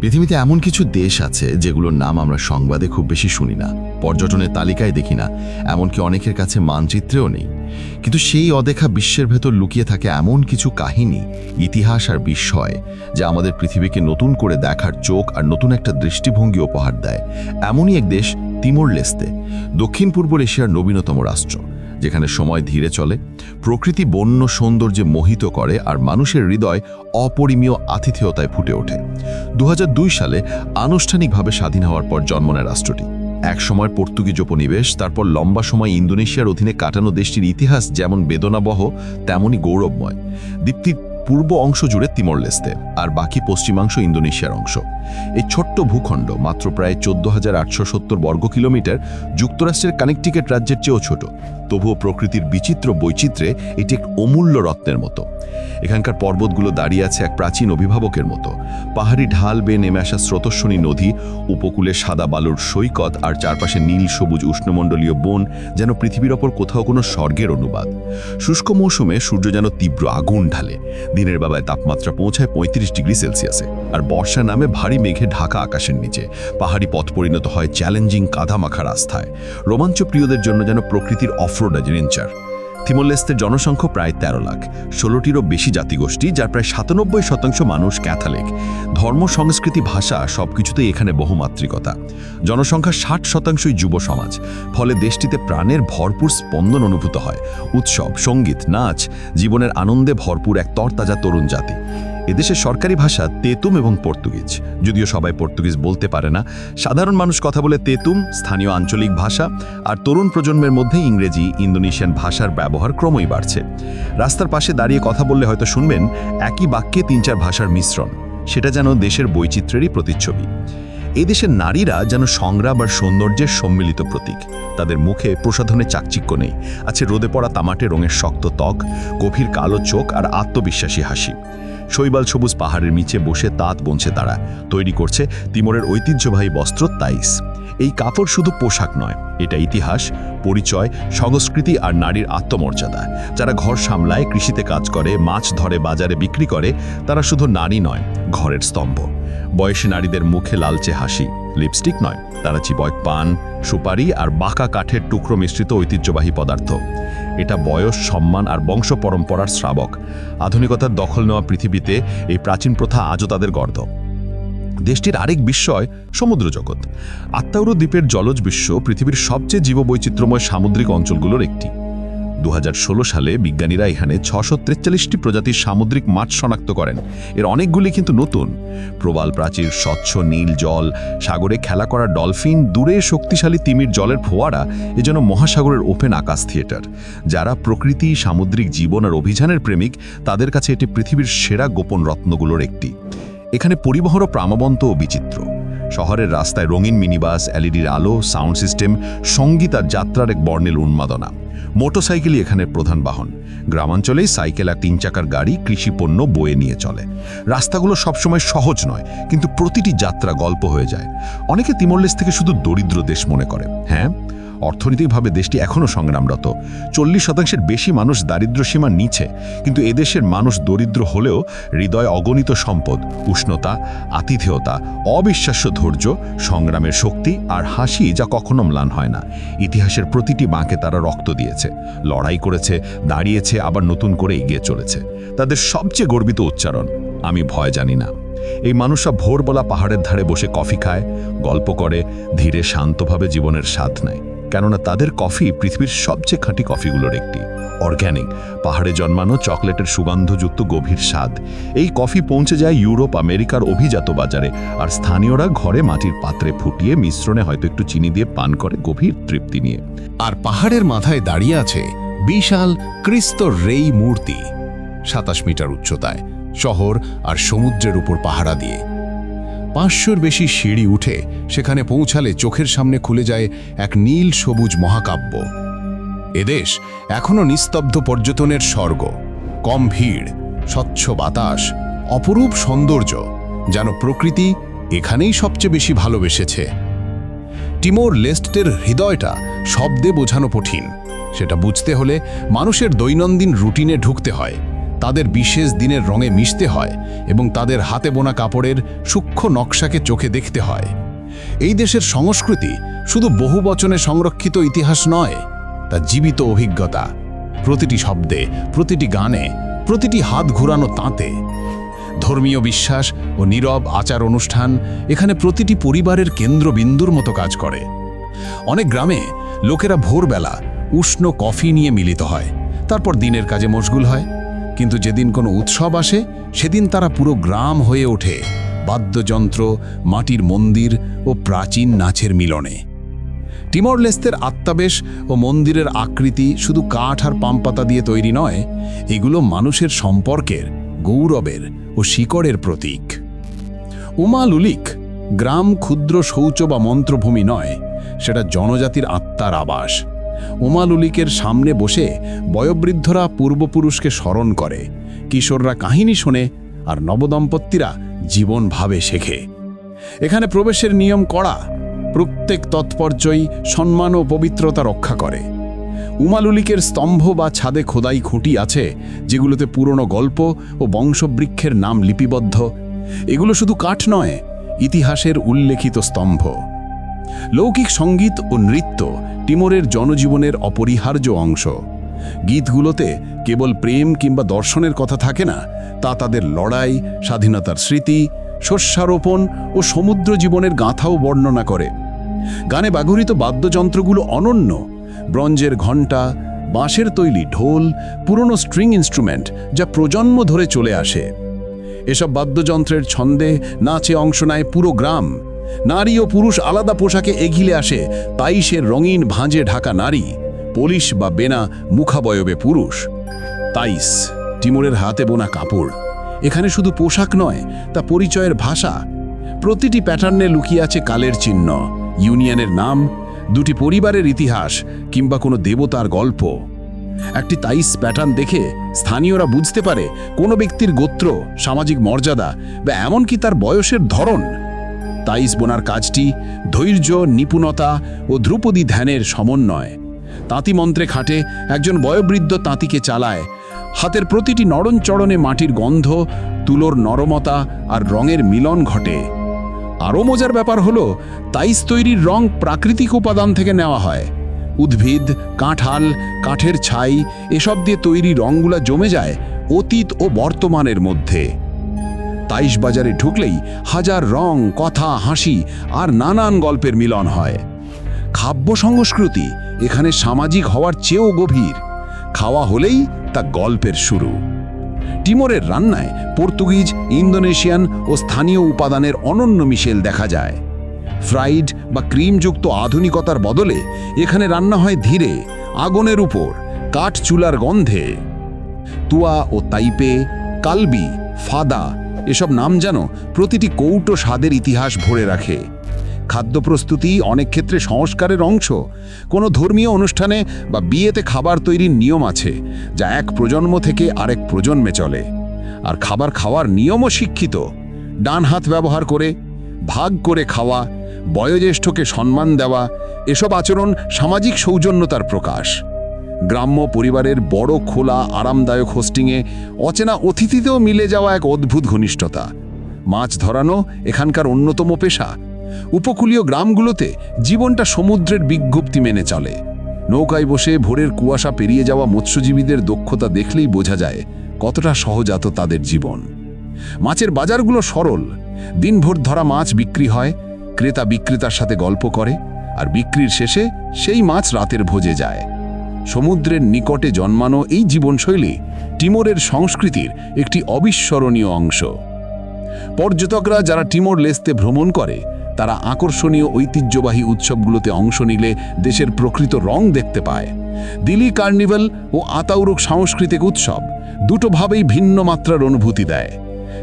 পৃথিবীতে এমন কিছু দেশ আছে যেগুলোর নাম আমরা সংবাদে খুব বেশি শুনি না, পর্যটনের তালিকায় দেখি না, এমনকি অনেকের কাছে মানচিত্রেও নেই। কিন্তু সেই অদেখা বিশ্বের ভেতর লুকিয়ে থাকে এমন কিছু কাহিনী, ইতিহাস আর বিস্ময়, যা আমাদের পৃথিবীকে নতুন করে দেখার চোখ আর নতুন একটা দৃষ্টিভঙ্গি উপহার দেয়। এমনই এক দেশ, তিমোর লেস্তে দক্ষিণ পূর্ব এশিয়ার নবীনতম রাষ্ট্র। যেখানে সময় ধীরে চলে, প্রকৃতি বন্য সৌন্দর্যে মোহিত করে আর মানুষের হৃদয় অপরিমীয় আতিথেয়তায় ফুটে ওঠে। দু হাজার দুই সালে আনুষ্ঠানিকভাবে স্বাধীন হওয়ার পর জন্ম নেয় রাষ্ট্রটি। এক সময় পর্তুগিজ উপনিবেশ, তারপর লম্বা সময় ইন্দোনেশিয়ার অধীনে কাটানো দেশটির ইতিহাস যেমন বেদনাবহ, তেমনই গৌরবময়। দ্বীপটির পূর্ব অংশ জুড়ে তিমর লেস্তে আর বাকি পশ্চিমাংশ ইন্দোনেশিয়ার অংশ। এই ছোট্ট ভূখণ্ড মাত্র প্রায় চোদ্দ হাজার আটশো সত্তর বর্গ কিলোমিটার যুক্তরাষ্ট্রের কানেকটিকেট রাজ্যের চেয়েও ছোট। তবুও প্রকৃতির বিচিত্র বৈচিত্র্যে এটি এক অমূল্য রত্নের মতো। এখানকার পর্বতগুলো দাঁড়িয়ে আছে এক প্রাচীন অভিভাবকের মতো। পাহাড়ি ঢাল বেয়ে নেমে আসা স্রোতস্বনী নদী, উপকূলে সাদা বালুর সৈকত আর চারপাশে নীল, সবুজ উষ্ণমণ্ডলীয় বন যেন পৃথিবীর ওপর কোথাও কোনো স্বর্গের অনুবাদ। শুষ্ক মৌসুমে সূর্য যেন তীব্র আগুন ঢালে। দিনের বেলায় তাপমাত্রা পৌঁছায় পঁয়ত্রিশ ডিগ্রি সেলসিয়াসে। আর বর্ষা নামে ভারী মেঘে ঢাকা আকাশের নিচে। পাহাড়ি পথ পরিণত হয় চ্যালেঞ্জিং কাদামাখা রাস্তায় রোমাঞ্চ প্রিয়দের জন্য যেন প্রকৃতির অফরোড অ্যাডভেঞ্চার থিমোলেস্তের জনসংখ্যা প্রায় ১৩ লাখ। ষোলোটিরও বেশি জাতিগোষ্ঠী, যার প্রায় সাতানব্বই শতাংশ মানুষ ক্যাথলিক। ধর্ম, সংস্কৃতি, ভাষা সবকিছুতেই এখানে বহুমাত্রিকতা। জনসংখ্যা ষাট শতাংশই যুব সমাজ। ফলে দেশটিতে প্রাণের ভরপুর স্পন্দন অনুভূত হয়। উৎসব, সংগীত, নাচ, জীবনের আনন্দে ভরপুর এক তরতাজা তরুণ জাতি। এদেশের সরকারি ভাষা তেতুম এবং পর্তুগিজ। যদিও সবাই পর্তুগিজ বলতে পারে না, সাধারণ মানুষ কথা বলে তেতুম, স্থানীয় আঞ্চলিক ভাষা আর তরুণ প্রজন্মের মধ্যে ইংরেজি, ইন্দোনেশিয়ান ভাষার ব্যবহার ক্রমই বাড়ছে। রাস্তার পাশে দাঁড়িয়ে কথা বললে হয়তো শুনবেন একই বাক্যে তিন চার ভাষার মিশ্রণ। সেটা যেন দেশের বৈচিত্র্যেরই প্রতিচ্ছবি। এই দেশের নারীরা যেন সংগ্রাম আর সৌন্দর্যের সম্মিলিত প্রতীক। তাদের মুখে প্রসাধনে চাকচিক্য নেই। আছে রোদে পড়া তামাটে রঙের শক্ত ত্বক, গভীর কালো চোখ আর আত্মবিশ্বাসী হাসি। শৈবাল সবুজ পাহাড়ের নিচে বসে তাঁত বনছে তারা। তৈরি করছে তিমোরের ঐতিহ্যবাহী বস্ত্র তাইস। এই কাপড় শুধু পোশাক নয়, এটা ইতিহাস, পরিচয়, সংস্কৃতি আর নারীর আত্মমর্যাদা। যারা ঘর সামলায়, কৃষিতে কাজ করে, মাছ ধরে, বাজারে বিক্রি করে, তারা শুধু নারী নয়, ঘরের স্তম্ভ। বয়সী নারীদের মুখে লালচে হাসি, লিপস্টিক নয়, তারা চিবয় পান, সুপারি আর বাঁকা কাঠের টুকরো মিশ্রিত ঐতিহ্যবাহী পদার্থ। এটা বয়স, সম্মান আর বংশ পরম্পরার শ্রাবক। আধুনিকতার দখল নেওয়া পৃথিবীতে এই প্রাচীন প্রথা আজও তাদের গর্দ দেশটির আরেক বিস্ময়, সমুদ্র জগৎ। আত্মাউরো দ্বীপের জলজ বিশ্ব পৃথিবীর সবচেয়ে জীববৈচিত্র্যময় সামুদ্রিক অঞ্চলগুলোর একটি। দু হাজার ষোলো সালে বিজ্ঞানীরা এখানে ছশো তেতাল্লিশটি প্রজাতির সামুদ্রিক মাছ শনাক্ত করেন। এর অনেকগুলি কিন্তু নতুন। প্রবাল প্রাচীর, স্বচ্ছ নীল জল, সাগরে খেলা করা ডলফিন, দূরে শক্তিশালী তিমির জলের ফোয়ারা, এ যেন মহাসাগরের ওপেন আকাশ থিয়েটার। যারা প্রকৃতি, সামুদ্রিক জীবন আর অভিযানের প্রেমিক, তাদের কাছে এটি পৃথিবীর সেরা গোপন রত্নগুলোর একটি। এখানে পরিবহনও প্রাণবন্ত ও বিচিত্র। শহরের রাস্তায় রঙিন মিনিবাস, এলইডির আলো, সাউন্ড সিস্টেম, সংগীত আর যাত্রার এক বর্ণেল উন্মাদনা। মোটরসাইকেলই এখানে প্রধান বাহন। গ্রামাঞ্চলেই সাইকেল আর তিন চাকার গাড়ি কৃষিপণ্য বয়ে নিয়ে চলে। রাস্তাগুলো সবসময় সহজ নয়, কিন্তু প্রতিটি যাত্রা গল্প হয়ে যায়। অনেকে তিমল্লেস থেকে শুধু দরিদ্র দেশ মনে করে। হ্যাঁ? অর্থনৈতিকভাবে দেশটি এখনও সংগ্রামরত। চল্লিশ শতাংশের বেশি মানুষ দারিদ্র্য সীমার নিচে, কিন্তু এদেশের মানুষ দরিদ্র হলেও হৃদয় অগণিত সম্পদ, উষ্ণতা, আতিথেয়তা, অবিশ্বাস্য ধৈর্য, সংগ্রামের শক্তি আর হাসি যা কখনো ম্লান হয় না। ইতিহাসের প্রতিটি বাঁকে তারা রক্ত দিয়েছে, লড়াই করেছে, দাঁড়িয়েছে, আবার নতুন করে এগিয়ে চলেছে। তাদের সবচেয়ে গর্বিত উচ্চারণ, আমি ভয় জানি না। এই মানুষরা ভোরবেলা পাহাড়ের ধারে বসে কফি খায়, গল্প করে, ধীরে শান্তভাবে জীবনের স্বাদ নেয়। কেননা তাদের কফি পৃথিবীর সবচেয়ে খাঁটি কফিগুলোর একটি। অর্গ্যানিক, পাহাড়ে জন্মানো চকলেটের সুগন্ধযুক্ত গভীর স্বাদ। এই কফি পৌঁছে যায় ইউরোপ, আমেরিকার অভিজাত বাজারে, আর স্থানীয়রা ঘরে মাটির পাত্রে ফুটিয়ে মিশ্রণে হয়তো একটু চিনি দিয়ে পান করে গভীর তৃপ্তি নিয়ে। আর পাহাড়ের মাথায় দাঁড়িয়ে আছে বিশাল ক্রিস্ত রেই মূর্তি। সাতাশ মিটার উচ্চতায়, শহর আর সমুদ্রের উপর পাহারা দিয়ে। পাঁচশোর বেশি সিঁড়ি উঠে সেখানে পৌঁছালে চোখের সামনে খুলে যায় এক নীল সবুজ মহাকাব্য। এদেশ এখনও নিস্তব্ধ পর্যটনের স্বর্গ। কম ভিড়, স্বচ্ছ বাতাস, অপরূপ সৌন্দর্য, যেন প্রকৃতি এখানেই সবচেয়ে বেশি ভালোবেসেছে। টিমোর লেস্টের হৃদয়টা শব্দে বোঝানো কঠিন। সেটা বুঝতে হলে মানুষের দৈনন্দিন রুটিনে ঢুকতে হয়। তাদের বিশেষ দিনের রঙে মিশতে হয় এবং তাদের হাতে বোনা কাপড়ের সূক্ষ্ম নকশাকে চোখে দেখতে হয়। এই দেশের সংস্কৃতি শুধু বহু বচনে সংরক্ষিত ইতিহাস নয়, তা জীবিত অভিজ্ঞতা, প্রতিটি শব্দে, প্রতিটি গানে, প্রতিটি হাত ঘুরানো তাঁতে। ধর্মীয় বিশ্বাস ও নীরব আচার অনুষ্ঠান এখানে প্রতিটি পরিবারের কেন্দ্রবিন্দুর মতো কাজ করে। অনেক গ্রামে লোকেরা ভোরবেলা উষ্ণ কফি নিয়ে মিলিত হয়, তারপর দিনের কাজে মশগুল হয়। কিন্তু যেদিন কোনো উৎসব আসে, সেদিন তারা পুরো গ্রাম হয়ে ওঠে। বাদ্যযন্ত্র, মাটির মন্দির ও প্রাচীন নাচের মিলনে। টিমর লেস্তের আত্মাবেশ ও মন্দিরের আকৃতি শুধু কাঠ আর পামপাতা দিয়ে তৈরি নয়, এগুলো মানুষের সম্পর্কের, গৌরবের ও শিকড়ের প্রতীক। উমা লুলিক গ্রাম ক্ষুদ্র শৌচ বা মন্ত্রভূমি নয়, সেটা জনজাতির আত্মার আবাস। উমা লুলিকের সামনে বসে বয়োবৃদ্ধরা পূর্বপুরুষকে স্মরণ করে, কিশোররা কাহিনী শোনে আর নবদম্পতিরা জীবনভাবে শেখে। এখানে প্রবেশের নিয়ম কড়া, প্রত্যেক তৎপর্যই সম্মান ও পবিত্রতা রক্ষা করে। উমালুলিকের স্তম্ভ বা ছাদে খোদাই খুঁটি আছে, যেগুলোতে পুরনো গল্প ও বংশবৃক্ষের নাম লিপিবদ্ধ। এগুলো শুধু কাঠ নয়, ইতিহাসের উল্লেখিত স্তম্ভ। লৌকিক সংগীত ও নৃত্য টিমোরের জনজীবনের অপরিহার্য অংশ। গীতগুলোতে কেবল প্রেম কিংবা দর্শনের কথা থাকে না, তা তাদের লড়াই, স্বাধীনতার স্মৃতি, শস্যারোপণ ও সমুদ্র জীবনের গাঁথাও বর্ণনা করে। গানে ব্যবহৃত বাদ্যযন্ত্রগুলো অনন্য। ব্রঞ্জের ঘণ্টা, বাঁশের তৈরি ঢোল, পুরনো স্ট্রিং ইনস্ট্রুমেন্ট যা প্রজন্ম ধরে চলে আসে। এসব বাদ্যযন্ত্রের ছন্দে নাচে অংশ নেয় পুরো গ্রাম। নারী ও পুরুষ আলাদা পোশাকে এগিলে আসে তাইশের রঙিন ভাঁজে ঢাকা নারী, পুলিশ বা বেনা মুখাবয়বে পুরুষ। তাইস, টিমুরের হাতে বোনা কাপড়। এখানে শুধু পোশাক নয়, তা পরিচয়ের ভাষা। প্রতিটি প্যাটার্নে লুকিয়ে আছে কালের চিহ্ন, ইউনিয়নের নাম, দুটি পরিবারের ইতিহাস, কিংবা কোনো দেবতার গল্প। একটি তাইস প্যাটার্ন দেখে স্থানীয়রা বুঝতে পারে, কোনো ব্যক্তির গোত্র, সামাজিক মর্যাদা, বা এমনকি তার বয়সের ধরন। তাইস বোনার কাজটি ধৈর্য, নিপুণতা ও ধ্রুপদী ধ্যানের সমন্বয়। তাঁতি মন্ত্রে খাটে একজন বয়োবৃদ্ধ তাঁতিকে চালায়। হাতের প্রতিটি নরণচরণে মাটির গন্ধ, তুলোর নরমতা আর রঙের মিলন ঘটে। আরও মজার ব্যাপার হলো, তাইস তৈরির রং প্রাকৃতিক উপাদান থেকে নেওয়া হয়। উদ্ভিদ, কাঁঠাল, কাঠের ছাই, এসব দিয়ে তৈরি রঙগুলা জমে যায় অতীত ও বর্তমানের মধ্যে। তাইশ বাজারে ঢুকলেই হাজার রং, কথা, হাসি আর নানান গল্পের মিলন হয়। খাদ্য সংস্কৃতি এখানে সামাজিক হওয়ার চেয়েও গভীর। খাওয়া হলেই তা গল্পের শুরু। টিমোরের রান্নায় পর্তুগিজ, ইন্দোনেশিয়ান ও স্থানীয় উপাদানের অনন্য মিশেল দেখা যায়। ফ্রাইড বা ক্রিমযুক্ত আধুনিকতার বদলে এখানে রান্না হয় ধীরে, আগুনের উপর কাঠ চুলার গন্ধে। তুয়া ও তাইপে, কালবি, ফাদা এসব নাম যেন প্রতিটি কৌটো স্বাদের ইতিহাস ভরে রাখে। খাদ্য প্রস্তুতি অনেক ক্ষেত্রে সংস্কারের অংশ। কোনো ধর্মীয় অনুষ্ঠানে বা বিয়েতে খাবার তৈরির নিয়ম আছে, যা এক প্রজন্ম থেকে আরেক প্রজন্মে চলে। আর খাবার খাওয়ার নিয়মও শিক্ষিত। ডান হাত ব্যবহার করে, ভাগ করে খাওয়া, বয়োজ্যেষ্ঠকে সম্মান দেওয়া, এসব আচরণ সামাজিক সৌজন্যতার প্রকাশ। গ্রাম্য পরিবারের বড় খোলা, আরামদায়ক হোস্টিংয়ে অচেনা অতিথিতেও মিলে যাওয়া এক অদ্ভুত ঘনিষ্ঠতা। মাছ ধরানো এখানকার অন্যতম পেশা। উপকূলীয় গ্রামগুলোতে জীবনটা সমুদ্রের বিজ্ঞপ্তি মেনে চলে। নৌকায় বসে ভোরের কুয়াশা পেরিয়ে যাওয়া মৎস্যজীবীদের দক্ষতা দেখলেই বোঝা যায় কতটা সহজাত তাদের জীবন। মাছের বাজারগুলো সরল। দিনভর ধরা মাছ বিক্রি হয়, ক্রেতা বিক্রেতার সাথে গল্প করে, আর বিক্রির শেষে সেই মাছ রাতের ভোজে যায়। সমুদ্রের নিকটে জন্মানো এই জীবনশৈলী টিমোরের সংস্কৃতির একটি অবিস্মরণীয় অংশ। পর্যটকরা যারা টিমোর লেস্তে ভ্রমণ করে, তারা আকর্ষণীয় ঐতিহ্যবাহী উৎসবগুলোতে অংশ নিলে দেশের প্রকৃত রং দেখতে পায়। দিল্লি কার্নিভাল ও আতাউরক সাংস্কৃতিক উৎসব দুটোভাবেই ভিন্ন মাত্রার অনুভূতি দেয়।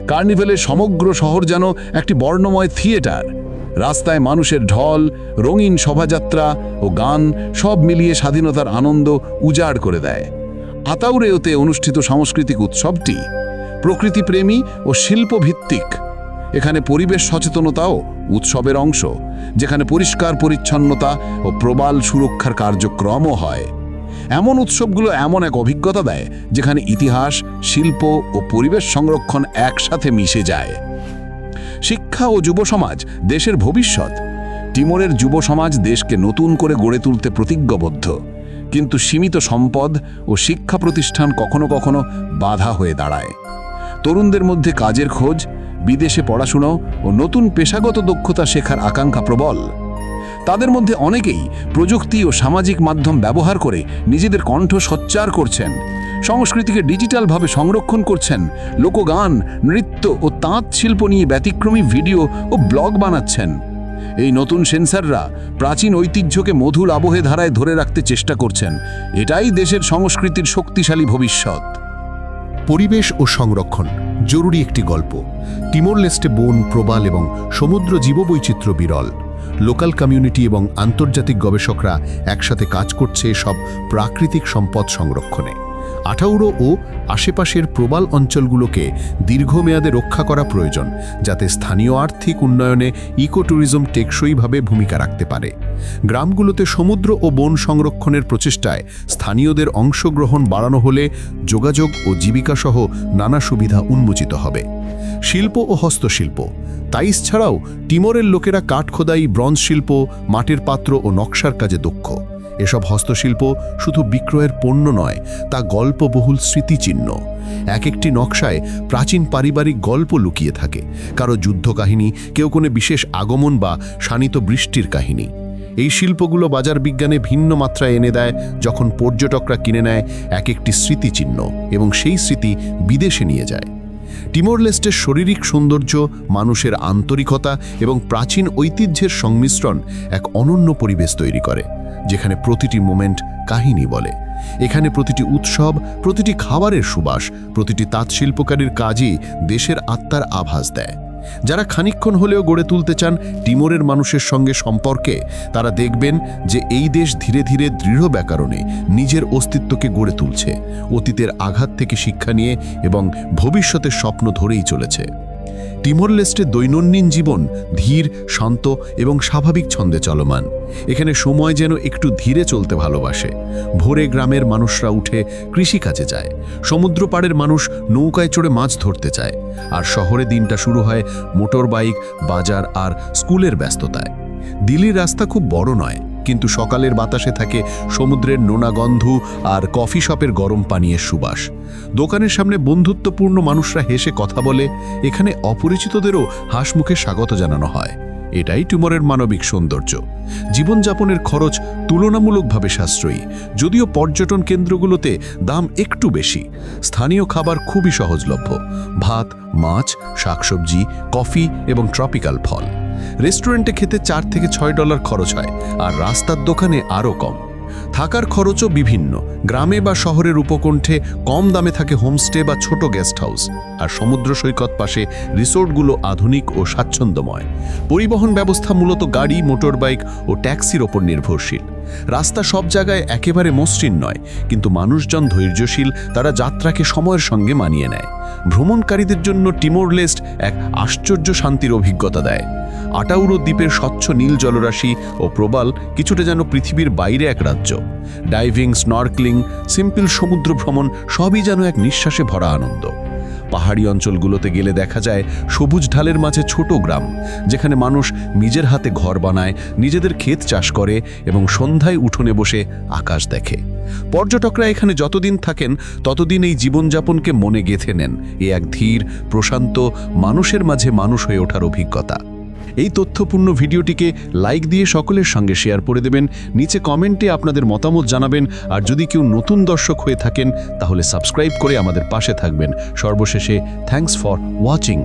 কার্নিভেলের সমগ্র শহর যেন একটি বর্ণময় থিয়েটার রাস্তায় মানুষের ঢল, রঙিন শোভাযাত্রা ও গান সব মিলিয়ে স্বাধীনতার আনন্দ উজাড় করে দেয়। আতাউরেওতে অনুষ্ঠিত সাংস্কৃতিক উৎসবটি প্রকৃতিপ্রেমী ও শিল্পভিত্তিক। এখানে পরিবেশ সচেতনতাও উৎসবের অংশ, যেখানে পরিষ্কার পরিচ্ছন্নতা ও প্রবাল সুরক্ষার কার্যক্রমও হয়। এমন উৎসবগুলো এমন এক অভিজ্ঞতা দেয়, যেখানে ইতিহাস, শিল্প ও পরিবেশ সংরক্ষণ একসাথে মিশে যায়। শিক্ষা ও যুব সমাজ দেশের ভবিষ্যৎ। টিমোরের যুব সমাজ দেশকে নতুন করে গড়ে তুলতে প্রতিজ্ঞবদ্ধ। কিন্তু সীমিত সম্পদ ও শিক্ষা প্রতিষ্ঠান কখনো কখনো বাধা হয়ে দাঁড়ায়। তরুণদের মধ্যে কাজের খোঁজ, বিদেশে পড়াশুনো ও নতুন পেশাগত দক্ষতা শেখার আকাঙ্ক্ষা প্রবল। তাদের মধ্যে অনেকেই প্রযুক্তি ও সামাজিক মাধ্যম ব্যবহার করে নিজেদের কণ্ঠ সোচ্চার করছেন। সংস্কৃতিকে ডিজিটালভাবে সংরক্ষণ করছেন। লোকগান, নৃত্য ও তাঁত শিল্প নিয়ে ব্যতিক্রমী ভিডিও ও ব্লগ বানাচ্ছেন। এই নতুন সেন্সাররা প্রাচীন ঐতিহ্যকে মধুর আবহে ধারায় ধরে রাখতে চেষ্টা করছেন। এটাই দেশের সংস্কৃতির শক্তিশালী ভবিষ্যৎ। পরিবেশ ও সংরক্ষণ, জরুরি একটি গল্প। টিমোর লেস্টে বন, প্রবাল এবং সমুদ্র জীববৈচিত্র্য বিরল। লোকাল কমিউনিটি এবং আন্তর্জাতিক গবেষকরা একসাথে কাজ করছে সব প্রাকৃতিক সম্পদ সংরক্ষণে। আঠাউড়ো ও আশেপাশের প্রবাল অঞ্চলগুলোকে দীর্ঘমেয়াদে রক্ষা করা প্রয়োজন, যাতে স্থানীয় আর্থিক উন্নয়নে ইকো ট্যুরিজম টেকসইভাবে ভূমিকা রাখতে পারে। গ্রামগুলোতে সমুদ্র ও বন সংরক্ষণের প্রচেষ্টায় স্থানীয়দের অংশগ্রহণ বাড়ানো হলে যোগাযোগ ও জীবিকাসহ নানা সুবিধা উন্মোচিত হবে। শিল্প ও হস্তশিল্প তাইস ছাড়াও টিমোরের লোকেরা কাঠ খোদাই ব্রঞ্জ শিল্প মাটির পাত্র ও নকশার কাজে দক্ষ। এসব হস্তশিল্প শুধু বিক্রয়ের পণ্য নয়, তা গল্পবহুল স্মৃতিচিহ্ন। এক একটি নকশায় প্রাচীন পারিবারিক গল্প লুকিয়ে থাকে, কারও যুদ্ধ কাহিনী কেউ কোনো বিশেষ আগমন বা শানিত বৃষ্টির কাহিনী। এই শিল্পগুলো বাজার বিজ্ঞানে ভিন্ন মাত্রায় এনে দেয় যখন পর্যটকরা কিনে নেয় এক একটি স্মৃতিচিহ্ন এবং সেই স্মৃতি বিদেশে নিয়ে যায়। টিমোর লেস্টের শারীরিক সৌন্দর্য, মানুষের আন্তরিকতা এবং প্রাচীন ঐতিহ্যের সংমিশ্রণ এক অনন্য পরিবেশ তৈরি করে, যেখানে প্রতিটি মোমেন্ট কাহিনী বলে। এখানে প্রতিটি উৎসব, প্রতিটি খাবারের সুবাস, প্রতিটি তাঁতশিল্পকারীর কাজই দেশের আত্মার আভাস দেয়। যারা খানিক্ষণ হলেও গড়ে তুলতে চান টিমোরের মানুষের সঙ্গে সম্পর্কে, তারা দেখবেন যে এই দেশ ধীরে ধীরে দৃঢ় ব্যাকরণে নিজের অস্তিত্বকে গড়ে তুলছে, অতীতের আঘাত থেকে শিক্ষা নিয়ে এবং ভবিষ্যতের স্বপ্ন ধরেই চলেছে। টিমোর লেস্টে দৈনন্দিন জীবন ধীর, শান্ত এবং স্বাভাবিক ছন্দে চলমান। এখানে সময় যেন একটু ধীরে চলতে ভালোবাসে। ভোরে গ্রামের মানুষরা উঠে কৃষিকাজে যায়। সমুদ্র পাড়ের মানুষ নৌকায় চড়ে মাছ ধরতে চায়। আর শহরে দিনটা শুরু হয় মোটর বাইক বাজার আর স্কুলের ব্যস্ততায়। দিল্লির রাস্তা খুব বড় নয় কিন্তু সকালের বাতাসে থাকে সমুদ্রের নোনা গন্ধ আর কফি শপের গরম পানীয়ের সুবাস। দোকানের সামনে বন্ধুত্বপূর্ণ মানুষরা হেসে কথা বলে, এখানে অপরিচিতদেরও হাসমুখে স্বাগত জানানো হয়। এটাই টিউমারের মানবিক সৌন্দর্য। জীবনযাপনের খরচ তুলনামূলকভাবে সাশ্রয়ী, যদিও পর্যটন কেন্দ্রগুলোতে দাম একটু বেশি। স্থানীয় খাবার খুবই সহজলভ্য, ভাত, মাছ, শাকসবজি, কফি এবং ট্রপিক্যাল ফল। রেস্টুরেন্টে খেতে চার থেকে ছয় ডলার খরচ হয়, আর রাস্তার দোকানে আরও কম। থাকার খরচও বিভিন্ন। গ্রামে বা শহরের উপকণ্ঠে কম দামে থাকে হোমস্টে বা ছোট গেস্ট হাউস, আর সমুদ্র সৈকত পাশে রিসোর্টগুলো আধুনিক ও স্বাচ্ছন্দ্যময়। পরিবহন ব্যবস্থা মূলত গাড়ি, মোটরবাইক ও ট্যাক্সির ওপর নির্ভরশীল। রাস্তা সব জায়গায় একেবারে মসৃণ নয়, কিন্তু মানুষজন ধৈর্যশীল, তারা যাত্রাকে সময়ের সঙ্গে মানিয়ে নেয়। ভ্রমণকারীদের জন্য টিমোর লেস্ট এক আশ্চর্য শান্তির অভিজ্ঞতা দেয়। আটাউরো দ্বীপের স্বচ্ছ নীল জলরাশি ও প্রবাল কিছুটা যেন পৃথিবীর বাইরে এক রাজ্য। ডাইভিং, স্নর্কলিং, সিম্পল সমুদ্র ভ্রমণ সবই যেন এক নিঃশ্বাসে ভরা আনন্দ। পাহাড়ি অঞ্চলগুলোতে গেলে দেখা যায় সবুজ ঢালের মাঝে ছোট গ্রাম, যেখানে মানুষ নিজের হাতে ঘর বানায়, নিজেদের ক্ষেত চাষ করে এবং সন্ধ্যায় উঠোনে বসে আকাশ দেখে। পর্যটকরা এখানে যতদিন থাকেন, ততদিন এই জীবনযাপনকে মনে গেঁথে নেন। এ এক ধীর, প্রশান্ত, মানুষের মাঝে মানুষ হয়ে ওঠার অভিজ্ঞতা। এই তথ্যপূর্ণ ভিডিওটিকে লাইক দিয়ে সকলের সঙ্গে শেয়ার করে দেবেন, নিচে কমেন্টে আপনাদের মতামত জানাবেন, আর যদি কেউ নতুন দর্শক হয়ে থাকেন, তাহলে সাবস্ক্রাইব করে আমাদের পাশে থাকবেন। সর্বশেষে থ্যাংকস ফর ওয়াচিং।